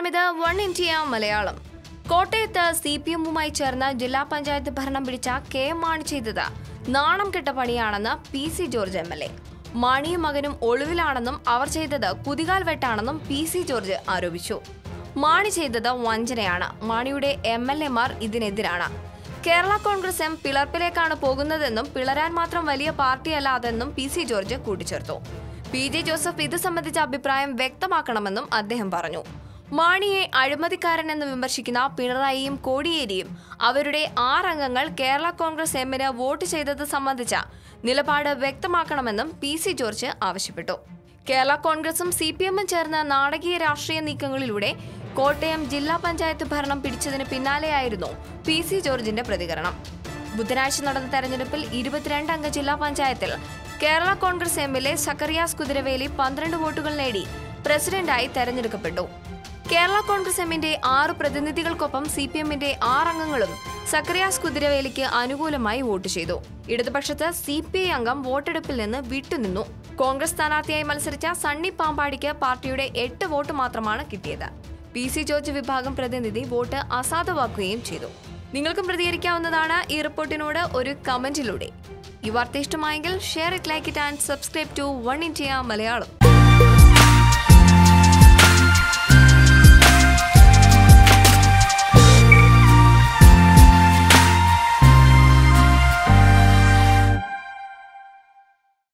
നമസ്കാരം ഇത് one India Malayalam. കോട്ടയത്ത് സി പി എമ്മുമായി ചേർന്ന് ജില്ലാ പഞ്ചായത്ത് ഭരണം പിടിച്ച കെ മാണി ചെയ്തത്. നാണം കെട്ട പണിയാണെന്ന് P C George M L A. മാണിയും മകനും ഒളിവിലാണെന്നും അവർ ചെയ്തത് കുതികാൽ വെട്ടാണെന്നും പി സി ജോർജ് ആരോപിച്ചു. മാണി ചെയ്തത് വഞ്ചനയാണ്. മാണിയുടെ എം എൽ എമാർ ഇതിനെതിരാണ്. കേരള കോൺഗ്രസ് എം പിളർപ്പിലേക്കാണ് പോകുന്നതെന്നും പിളരാൻ മാത്രം വലിയ പാർട്ടിയല്ലാതെന്നും പി സി ജോർജ് കൂട്ടിച്ചേർത്തു. പി ജെ ജോസഫ് ഇത് സംബന്ധിച്ച അഭിപ്രായം വ്യക്തമാക്കണമെന്നും അദ്ദേഹം പറഞ്ഞു. മാണിയെ അഴിമതിക്കാരനെന്ന് വിമർശിക്കുന്ന പിണറായിയും കോടിയേരിയും അവരുടെ ആറംഗങ്ങൾ കേരള കോൺഗ്രസ് എമ്മിന് വോട്ട് ചെയ്തത് സംബന്ധിച്ച നിലപാട് വ്യക്തമാക്കണമെന്നും പി സി ജോർജ് ആവശ്യപ്പെട്ടു. കേരള കോൺഗ്രസും സി പി എമ്മും ചേർന്ന നാടകീയ രാഷ്ട്രീയ നീക്കങ്ങളിലൂടെ കോട്ടയം ജില്ലാ പഞ്ചായത്ത് ഭരണം പിടിച്ചതിന് പിന്നാലെയായിരുന്നു പി സി ജോർജിന്റെ പ്രതികരണം. ബുധനാഴ്ച നടന്ന തെരഞ്ഞെടുപ്പിൽ ഇരുപത്തിരണ്ട് അംഗ ജില്ലാ പഞ്ചായത്തിൽ Kerala Congress M L A Zacharias Kuthiraveli പന്ത്രണ്ട് വോട്ടുകൾ നേടി പ്രസിഡന്റായി തെരഞ്ഞെടുക്കപ്പെട്ടു. കേരള കോൺഗ്രസ് എമ്മിന്റെ ആറ് പ്രതിനിധികൾക്കൊപ്പം സി പി എമ്മിന്റെ ആറംഗങ്ങളും സക്രിയാസ് കുതിരവേലിക്ക് അനുകൂലമായി വോട്ട് ചെയ്തു. ഇടതുപക്ഷത്ത് സി പി ഐ അംഗം വോട്ടെടുപ്പിൽ നിന്ന് വിട്ടുനിന്നു. കോൺഗ്രസ് സ്ഥാനാർത്ഥിയായി മത്സരിച്ച സണ്ണി പാമ്പാടിക്ക് പാർട്ടിയുടെ എട്ട് വോട്ട് മാത്രമാണ് കിട്ടിയത്. പി സി ജോർജ് വിഭാഗം പ്രതിനിധി വോട്ട് അസാധുവാക്കുകയും ചെയ്തു. നിങ്ങൾക്കും പ്രതികരിക്കാവുന്നതാണ് ഈ റിപ്പോർട്ടിനോട് ഒരു കമന്റിലൂടെ. ഈ വാർത്ത ഇഷ്ടമായെങ്കിൽ share it like it and subscribe to One India Malayalam.